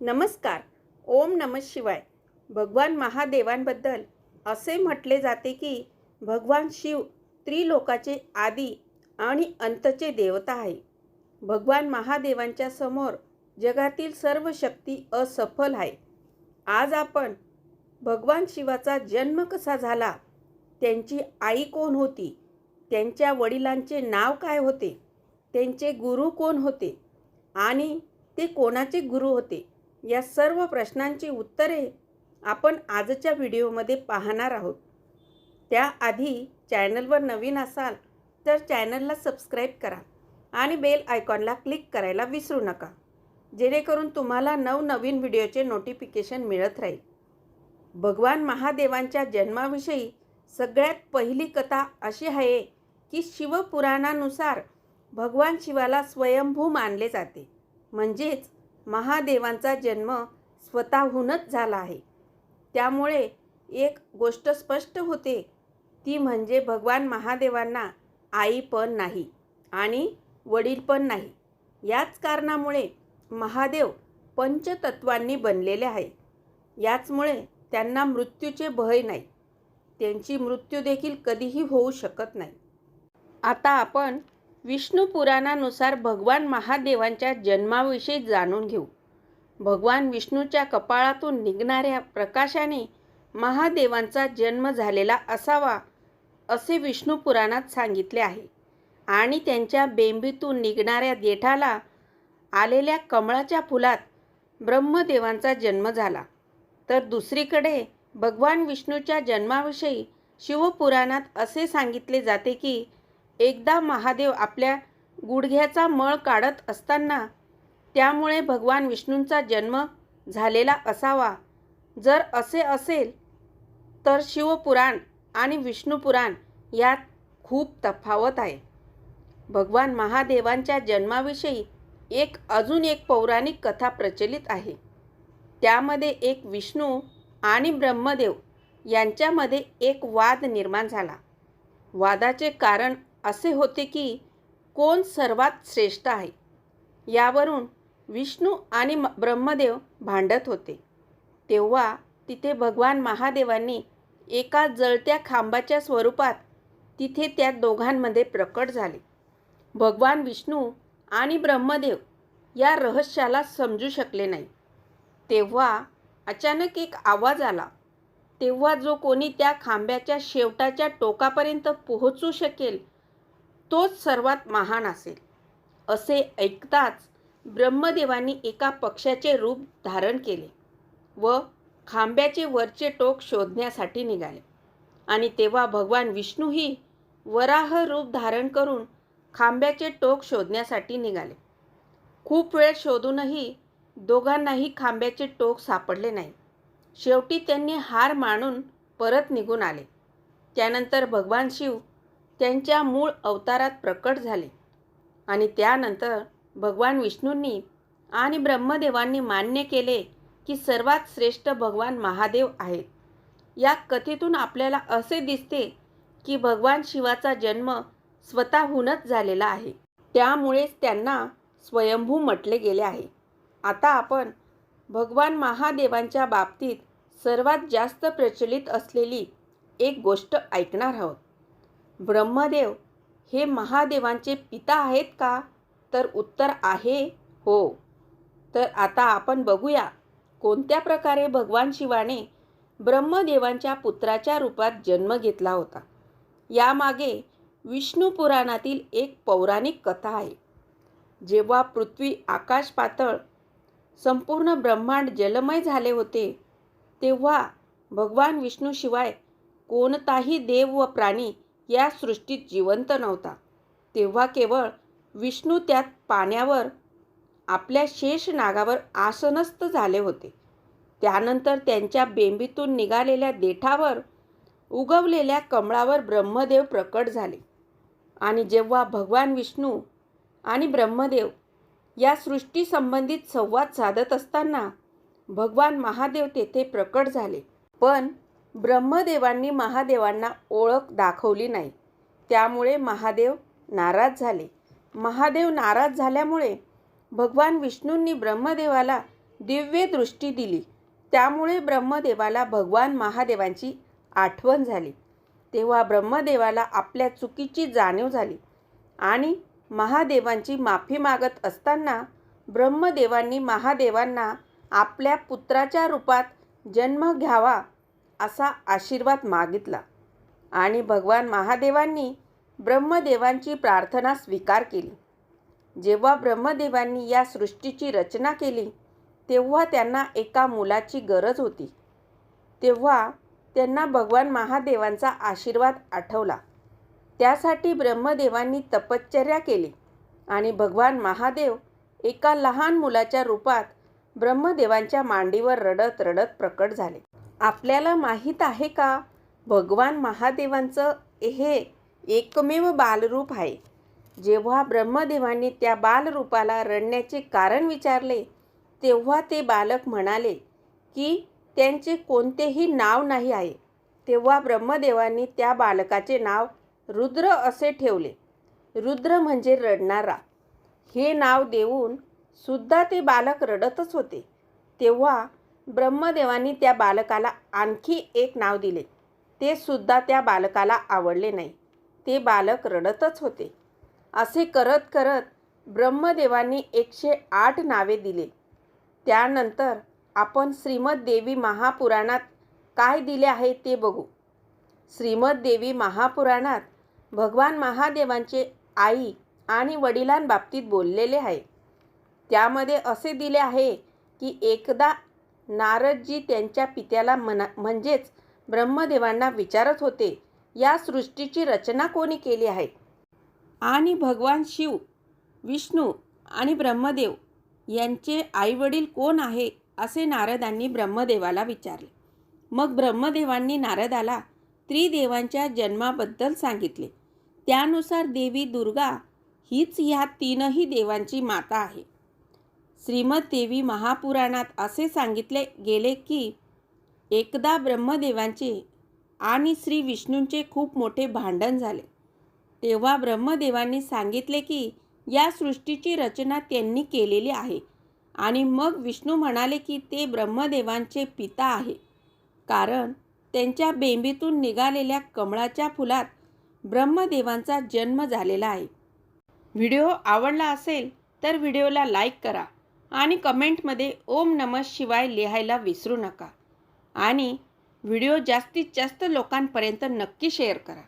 नमस्कार. ओम नम शिवाय. भगवान महादेवांबद्दल असे म्हटले जाते की भगवान शिव त्रिलोकाचे आदी आणि अंतचे देवता आहे भगवान महादेवांच्या समोर जगातील सर्व शक्ती असफल आहे. आज आपण भगवान शिवाचा जन्म कसा झाला त्यांची आई कोण होती त्यांच्या वडिलांचे नाव काय होते त्यांचे गुरु कोण होते आणि ते कोणाचे गुरु होते या सर्व प्रश्नांची उत्तरे आपण आजच्या व्हिडिओमध्ये पाहणार आहोत. त्याआधी चॅनलवर नवीन असाल तर चॅनलला सबस्क्राईब करा आणि बेल आयकॉनला क्लिक करायला विसरू नका जेणेकरून तुम्हाला नवनवीन व्हिडिओचे नोटिफिकेशन मिळत राहील. भगवान महादेवांच्या जन्माविषयी सगळ्यात पहिली कथा अशी आहे की शिवपुराणानुसार भगवान शिवाला स्वयंभू मानले जाते. म्हणजेच महादेवांचा जन्म स्वतःहूनच झाला आहे. त्यामुळे एक गोष्ट स्पष्ट होते. ती म्हणजे भगवान महादेवांना आई पण नाही आणि वडील पण नाही. याच कारणामुळे महादेव पंचतत्वांनी बनलेले आहे. याचमुळे त्यांना मृत्यूचे भय नाही. त्यांची मृत्यू देखील कधीही होऊ शकत नाही. आता आपण विष्णू पुराणानुसार भगवान महादेवांच्या जन्माविषयी जाणून घेऊ. भगवान विष्णूच्या कपाळातून निघणाऱ्या प्रकाशाने महादेवांचा जन्म झालेला असावा असे विष्णू पुराणात सांगितले आहे. आणि त्यांच्या बेंबीतून निघणाऱ्या देठाला आलेल्या कमळाच्या फुलात ब्रह्मदेवांचा जन्म झाला. तर दुसरीकडे भगवान विष्णूच्या जन्माविषयी शिवपुराणात असे सांगितले जाते की एकदा महादेव आपल्या गुडघ्याचा मळ काढत असताना त्यामुळे भगवान विष्णूंचा जन्म झालेला असावा. जर असे असेल तर शिवपुराण आणि विष्णुपुराण यात खूप तफावत आहे. भगवान महादेवांच्या जन्माविषयी एक अजून एक पौराणिक कथा प्रचलित आहे. त्यामध्ये एक विष्णू आणि ब्रह्मदेव यांच्यामध्ये एक वाद निर्माण झाला. वादाचे कारण असे होते की कोण सर्वात श्रेष्ठ आहे? यावरून विष्णू आणि म- ब्रह्मदेव भांडत होते. तेव्हा तिथे भगवान महादेवांनी एका जळत्या खांबाच्या स्वरूपात तिथे त्या दोघांमध्ये प्रकट झाले. भगवान विष्णू आणि ब्रह्मदेव या रहस्याला समजू शकले नाही. तेव्हा अचानक एक आवाज आला. तेव्हा जो कोणी त्या खांब्याच्या शेवटाच्या टोकापर्यंत पोहोचू शकेल तोच सर्वात महान असेल. असे ऐकताच ब्रह्मदेवांनी एका पक्षाचे रूप धारण केले व खांब्याचे वरचे टोक शोधण्यासाठी निघाले. आणि तेव्हा भगवान विष्णूही वराह रूप धारण करून खांब्याचे टोक शोधण्यासाठी निघाले. खूप वेळ शोधूनही दोघांनाही खांब्याचे टोक सापडले नाही. शेवटी त्यांनी हार मानून परत निघून आले. त्यानंतर भगवान शिव त्यांच्या मूळ अवतारात प्रकट झाले. आणि त्यानंतर भगवान विष्णूंनी आणि ब्रह्मदेवांनी मान्य केले की सर्वात श्रेष्ठ भगवान महादेव आहेत. या कथेतून आपल्याला असे दिसते की भगवान शिवाचा जन्म स्वतःहूनच झालेला आहे. त्यामुळेच त्यांना स्वयंभू म्हटले गेले आहे. आता आपण भगवान महादेवांच्या बाबतीत सर्वात जास्त प्रचलित असलेली एक गोष्ट ऐकणार आहोत. ब्रह्मदेव हे महादेवांचे पिता आहेत का? तर उत्तर आहे हो. तर आता आपण बघूया कोणत्या प्रकारे भगवान शिवाने ब्रह्मदेवांच्या पुत्राच्या रूपात जन्म घेतला होता. यामागे विष्णू पुराणातील एक पौराणिक कथा आहे. जेव्हा पृथ्वी आकाश पातळ संपूर्ण ब्रह्मांड जलमय झाले होते तेव्हा भगवान विष्णूशिवाय कोणताही देव व प्राणी या सृष्टीत जिवंत नव्हता. तेव्हा केवळ विष्णू त्यात पाण्यावर आपल्या शेष नागावर आसनस्थ झाले होते. त्यानंतर त्यांच्या बेंबीतून निघालेल्या देठावर उगवलेल्या कमळावर ब्रह्मदेव प्रकट झाले. आणि जेव्हा भगवान विष्णू आणि ब्रह्मदेव या सृष्टीसंबंधित संवाद साधत असताना भगवान महादेव तेथे प्रकट झाले. पण ब्रह्मदेवांनी महादेवांना ओळख दाखवली नाही. त्यामुळे महादेव नाराज झाले. महादेव नाराज झाल्यामुळे भगवान विष्णूंनी ब्रह्मदेवाला दिव्य दृष्टी दिली. त्यामुळे ब्रह्मदेवाला भगवान महादेवांची आठवण झाली. तेव्हा ब्रह्मदेवाला आपल्या चुकीची जाणीव झाली आणि महादेवांची माफी मागत असताना ब्रह्मदेवांनी महादेवांना आपल्या पुत्राच्या रूपात जन्म घ्यावा असा आशीर्वाद मागितला. आणि भगवान महादेवांनी ब्रह्मदेवांची प्रार्थना स्वीकार केली. जेव्हा ब्रह्मदेवांनी या सृष्टीची रचना केली तेव्हा त्यांना एका मुलाची गरज होती. तेव्हा त्यांना भगवान महादेवांचा आशीर्वाद आठवला. त्यासाठी ब्रह्मदेवांनी तपश्चर्या केली आणि भगवान महादेव एका लहान मुलाच्या रूपात ब्रह्मदेवांच्या मांडीवर रडत रडत प्रकट झाले. आपल्याला माहीत आहे का? भगवान महादेवांचं हे एकमेव बालरूप आहे. जेव्हा ब्रह्मदेवांनी त्या बालरूपाला रडण्याचे कारण विचारले तेव्हा ते बालक म्हणाले की त्यांचे कोणतेही नाव नाही आहे. तेव्हा ब्रह्मदेवांनी त्या बालकाचे नाव रुद्र असे ठेवले. रुद्र म्हणजे रडणारा. हे नाव देऊन सुद्धा ते बालक रडतच होते. तेव्हा ब्रह्मदेवांनी त्या बालकाला आणखी एक नाव दिले. ते सुद्धा त्या बालकाला आवडले नाही. ते बालक रडतच होते. असे करत करत ब्रह्मदेवांनी एकशे आठ नावे दिले. त्यानंतर आपण श्रीमद देवी महापुराणात काय दिले आहे ते बघू. श्रीमद देवी महापुराणात भगवान महादेवांचे आई आणि वडिलांबाबतीत बोललेले आहे. त्यामध्ये असे दिले आहे की एकदा नारदजी त्यांच्या पित्याला मना म्हणजेच ब्रह्मदेवांना विचारत होते या सृष्टीची रचना कोणी केली आहे? आणि भगवान शिव विष्णू आणि ब्रह्मदेव यांचे आईवडील कोण आहे असे नारदांनी ब्रह्मदेवाला विचारले. मग ब्रह्मदेवांनी नारदाला त्रिदेवांच्या जन्माबद्दल सांगितले. त्यानुसार देवी दुर्गा हीच ह्या तीनही देवांची माता आहे. श्रीमद देवी महापुराणात असे सांगितले गेले की एकदा ब्रह्मदेवांचे आणि श्री विष्णूंचे खूप मोठे भांडण झाले. तेव्हा ब्रह्मदेवांनी सांगितले की या सृष्टीची रचना त्यांनी केलेली आहे आणि मग विष्णू म्हणाले की ते ब्रह्मदेवांचे पिता आहे. कारण त्यांच्या बेंबीतून निघालेल्या कमळाच्या फुलात ब्रह्मदेवांचा जन्म झालेला आहे. व्हिडिओ आवडला असेल तर व्हिडिओला लाईक करा. आणि कमेंटमध्ये ओम नमः शिवाय लिहायला विसरू नका. आणि व्हिडिओ जास्तीत जास्त लोकांपर्यंत नक्की शेअर करा.